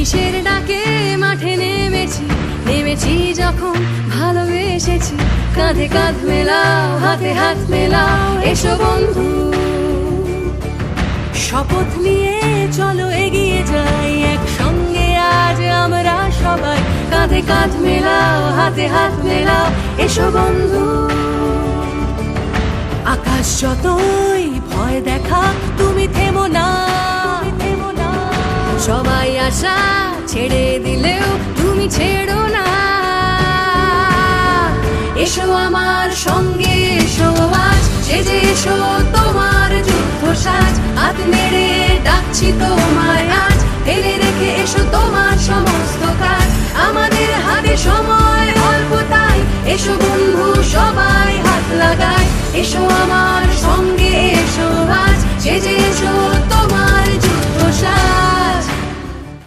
এসেছি নেমেছি? নেমেছি যখন ভালোবেসেছি। কাঁধে কাঁধ মেলাও, হাতে হাত মেলাও। এসো বন্ধু, শপথ নিয়ে চলো, এগিয়ে যাই একসঙ্গে। আজ আমরা সবাই কাঁধে কাঁধ মেলাও, হাতে হাত মেলাও। এসো বন্ধু, আকাশ যতই ভয় দেখা, তুমি সবাই আশা ছেড়ে দিলেও তুমি ছেড়ো না। এসো আমার সঙ্গে, এসো আজ, সেজে এসো তোমার যুদ্ধ সাজ। হাত মেরে ডাকছি তোমায়